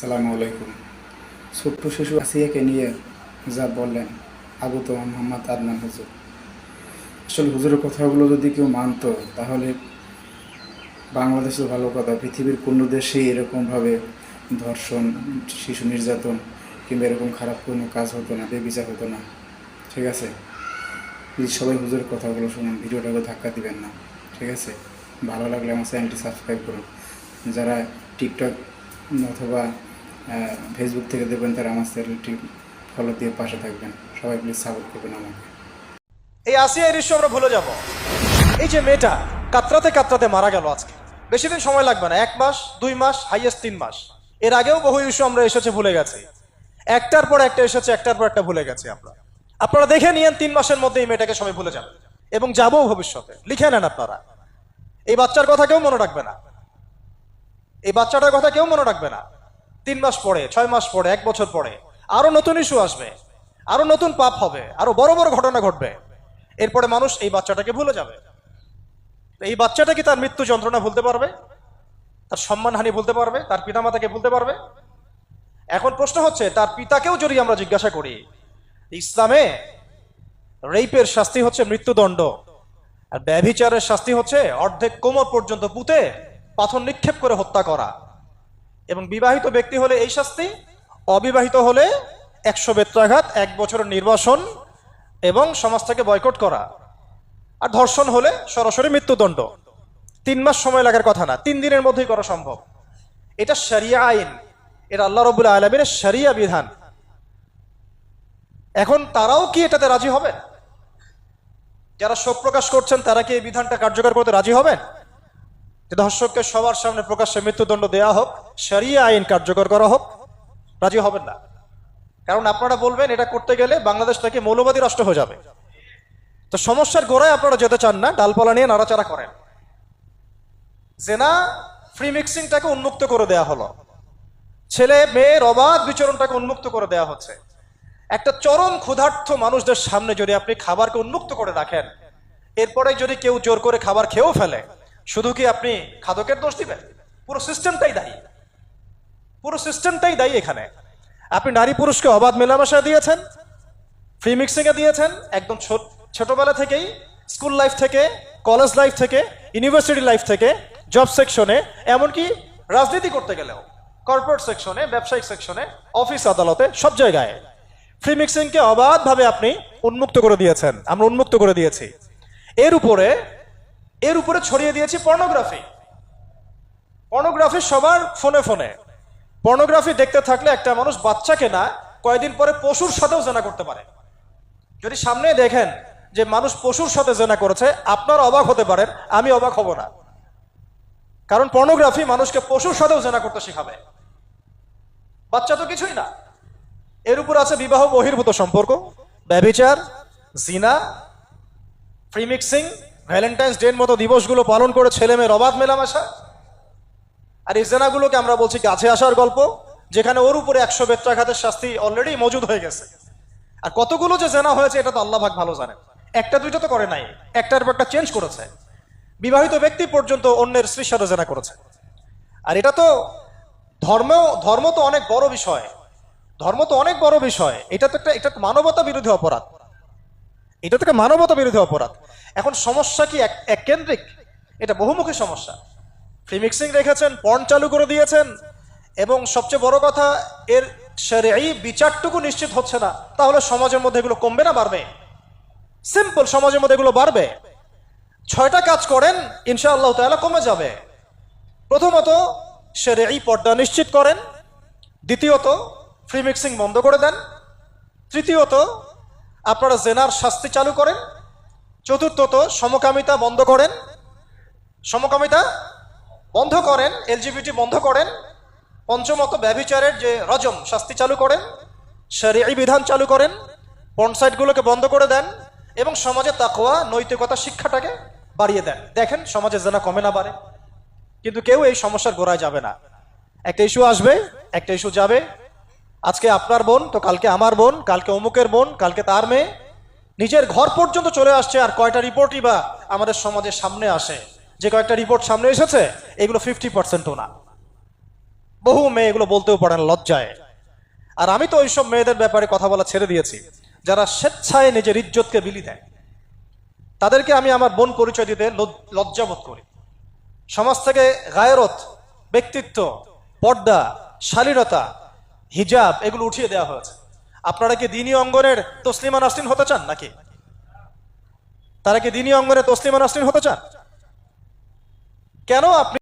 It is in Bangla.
সালামু আলাইকুম। ছোট্ট শিশু আসিয়াকে নিয়ে যা বললেন, আবু তো মোহাম্মদ আদনান হুজুর। আসলে হুজুরের কথাগুলো যদি কেউ মানতো, তাহলে বাংলাদেশের ভালো কথা, পৃথিবীর কোনো দেশেই এরকমভাবে ধর্ষণ, শিশু নির্যাতন কিংবা এরকম খারাপ কোনো কাজ হতো না, বেবিচার হতো না। ঠিক আছে? প্লিজ সবাই হুজুরের কথাগুলো শুনুন, ভিডিওটাকে ধাক্কা দিবেন না। ঠিক আছে? ভালো লাগলে আমার চ্যানেলটি সাবস্ক্রাইব করুন। যারা টিকটক অথবা ফেসবুক থেকে দেখবেন তারা আমার চ্যানেলটি ফলো দিয়ে পাশে থাকবেন। সবাই প্লিজ সাপোর্ট করবেন আমাকে। এই আসিয়া এই দৃশ্য আমরা ভুলে যাব। এই যে মেয়েটা কাতরাতে কাতরাতে মারা গেল আজকে। বেশি দিন সময় লাগবে না, এক মাস, দুই মাস হাইয়েস্ট তিন মাস। এর আগেও বহু ইস্যু আমরা এসেছে, ভুলে গেছি। একটার পর একটা এসেছে, একটার পর একটা ভুলে গেছি আমরা। আপনারা দেখে নিয়েন, তিন মাসের মধ্যে এই মেয়েটাকে সবাই ভুলে যাবে। এবং যাব ভবিষ্যতে। লিখে নেন আপনারা। এই বাচ্চার কথা কেউ মনে রাখবে না। এই বাচ্চাটার কথা কেউ মনে রাখবে না। তিন মাস পরে, ছয় মাস পরে, এক বছর পরে, আরও নতুন ইস্যু আসবে, আরও নতুন পাপ হবে, আরও বড় বড় ঘটনা ঘটবে। এরপরে মানুষ এই বাচ্চাটাকে ভুলে যাবে। এই বাচ্চাটা কি তার মৃত্যু যন্ত্রণা ভুলতে পারবে? তার সম্মানহানি ভুলতে পারবে? তার পিতামাতাকে ভুলতে পারবে? এখন প্রশ্ন হচ্ছে, তার পিতাকেও যদি আমরা জিজ্ঞাসা করি, ইসলামে রেইপের শাস্তি হচ্ছে মৃত্যুদণ্ড, আর ব্যভিচারের শাস্তি হচ্ছে অর্ধেক কোমর পর্যন্ত পুঁতে পাথর নিক্ষেপ করে হত্যা করা। এবং বিবাহিত ব্যক্তি হলে এই শাস্তি, অবিবাহিত হলে একশো বেত্রাঘাত, এক বছরের নির্বাসন এবং সমাজ থেকে বয়কট করা। আর ধর্ষণ হলে সরাসরি মৃত্যুদণ্ড। তিন মাস সময় লাগার কথা না, তিন দিনের মধ্যেই করা সম্ভব। এটা সারিয়া আইন, এটা আল্লাহ রবুল্লা আলমিনের সারিয়া বিধান। এখন তারাও কি এটাতে রাজি হবেন? যারা শোক প্রকাশ করছেন, তারা কি এই বিধানটা কার্যকর করতে রাজি হবেন? ধর্ষককে সবার সামনে প্রকাশ্যে মৃত্যুদণ্ড দেয়া হোক শরিয়া আইন কার্যকর করা হোক, রাজি হবেন না। কারণ আপনারা বলবেন এটা করতে গেলে বাংলাদেশ থেকে মৌলবাদী রাষ্ট্র হয়ে যাবে। তো সমস্যার গোড়ায় আপনারা যেতে চান না, ডালপালা নিয়ে নাড়াচাড়া করেন। জেনা ফ্রি মিক্সিংটাকে উন্মুক্ত করে দেয়া হলো। ছেলে, মেয়ের অবাধ বিচরণটাকে উন্মুক্ত করে দেয়া হচ্ছে। একটা চরম ক্ষুধার্থ মানুষদের সামনে যদি আপনি খাবারকে উন্মুক্ত করে রাখেন, এরপরে যদি কেউ জোর করে খাবার খেয়েও ফেলে, শুধু কি আপনি খাদকের দোষ দিবেন? পুরো সিস্টেমটাই দায়ী। পুরো সিস্টেমটাই দায়ী এখানে। আপনি নারী পুরুষকে অবাধ মেলামেশা দিয়েছেন ফ্রি মিক্সিংয়ে দিয়েছেন, একদম ছোট- ছোটবেলা থেকেই স্কুল লাইফ থেকে কলেজ লাইফ থেকে ইউনিভার্সিটি লাইফ থেকে জব সেকশনে এমনকি রাজনীতি করতে গেলেও কর্পোরেট সেকশনে ব্যবসায়িক সেকশনে অফিস আদালতে, সব জায়গায়। ফ্রি মিক্সিংকে অবাধভাবে আপনি উন্মুক্ত করে দিয়েছেন, আমরা উন্মুক্ত করে দিয়েছি। এর উপরে এর উপরে ছড়িয়ে দিয়েছি পর্নোগ্রাফি পর্নোগ্রাফি সবার ফোনে ফোনে পর্নোগ্রাফি দেখতে থাকলে একটা মানুষ বাচ্চাকে না, কয়েকদিন পরে পশুর সাথেও জেনা করতে পারে। যদি সামনে দেখেন যে মানুষ পশুর সাথে জেনা করেছে, আপনার অবাক হতে পারেন, আমি অবাক হব না। কারণ পর্নোগ্রাফি মানুষকে পশুর সাথেও জেনা করতে শেখাবে। বাচ্চা তো কিছুই না। এর উপর আছে বিবাহ বহির্ভূত সম্পর্ক, ব্যবিচার, জিনা ফ্রি মিক্সিং ভ্যালেন্টাইন্স ডের মতো দিবসগুলো পালন করে ছেলে মেয়ের অবাধ মেলামেশা আর এই জেনাগুলোকে আমরা বলছি গাছে আসার গল্প, যেখানে ওর উপরে একশো বেত্রাঘাতের শাস্তি অলরেডি মজুদ হয়ে গেছে। আর কতগুলো যে জেনা হয়েছে, এটা তো আল্লাহ ভাগ ভালো জানে। একটা দুইটা তো করে নাই, একটার পর একটা চেঞ্জ করেছে। বিবাহিত ব্যক্তি পর্যন্ত অন্যের স্ত্রীর জেনা করেছে। আর এটা তো ধর্ম ধর্ম তো অনেক বড় বিষয়। ধর্ম তো অনেক বড় বিষয়। এটা তো একটা, এটা মানবতা বিরোধী অপরাধ। এটা তো একটা মানবতা বিরোধী অপরাধ। এখন সমস্যা কি এক- কেন্দ্রিক? এটা বহুমুখী সমস্যা। ফ্রি মিক্সিং রেখেছেন পর্ন চালু করে দিয়েছেন। এবং সবচেয়ে বড় কথা, এর এই বিচারটুকু নিশ্চিত হচ্ছে না। তাহলে সমাজের মধ্যে এগুলো কমবে না, বাড়বে? সিম্পল সমাজের মধ্যে এগুলো বাড়বে। ছয়টা কাজ করেন, ইনশাআল্লাহ তাআলা কমে যাবে। প্রথমত এই পর্দা নিশ্চিত করেন। দ্বিতীয়ত ফ্রি মিক্সিং বন্ধ করে দেন। তৃতীয়ত, আপনারা জেনার শাস্তি চালু করেন। চতুর্থত, সমকামিতা বন্ধ করেন। সমকামিতা বন্ধ করেন, এলজিবিটি বন্ধ করেন পঞ্চমত ব্যভিচারের যে রজম, শাস্তি চালু করেন, শরীয়ী বিধান চালু করেন পনসাইটগুলোকে বন্ধ করে দেন, এবং সমাজে তাকোয়া নৈতিকতা, শিক্ষাটাকে বাড়িয়ে দেন। দেখেন সমাজে জেনা কমে না বাড়ে। কিন্তু কেউ এই সমস্যার গোড়ায় যাবে না। একটা ইস্যু আসবে, একটা ইস্যু যাবে। আজকে আপনার বোন, তো কালকে আমার বোন, কালকে অমুকের বোন, কালকে তার মেয়ে। নিজের ঘর পর্যন্ত চলে আসছে, আর কয়টা রিপোর্টই বা আমাদের সমাজের সামনে আসে? যে কয়েকটা রিপোর্ট সামনে এসেছে এগুলো ফিফটি পার্সেন্টও না। বহু মেয়ে এগুলো বলতেও পারে না, লজ্জায়। আর আমি তো ওইসব মেয়েদের ব্যাপারে কথা বলা ছেড়ে দিয়েছি, যারা স্বেচ্ছায় নিজের ইজ্জতকে বিলি দেয়। তাদেরকে আমি আমার বোন পরিচয় দিতে লজ্জাবোধ করি। সমাজ থেকে গায়রত, ব্যক্তিত্ব, পর্দা, শালীনতা, হিজাব এগুলো উঠিয়ে দেওয়া হয়েছে। আপনারা কি দিনী অঙ্গনের তসলিমা নাসরিন হতে চান নাকি? তারা কি দিনী অঙ্গনে তসলিমা নাসরিন হতে চান? কেন আপনি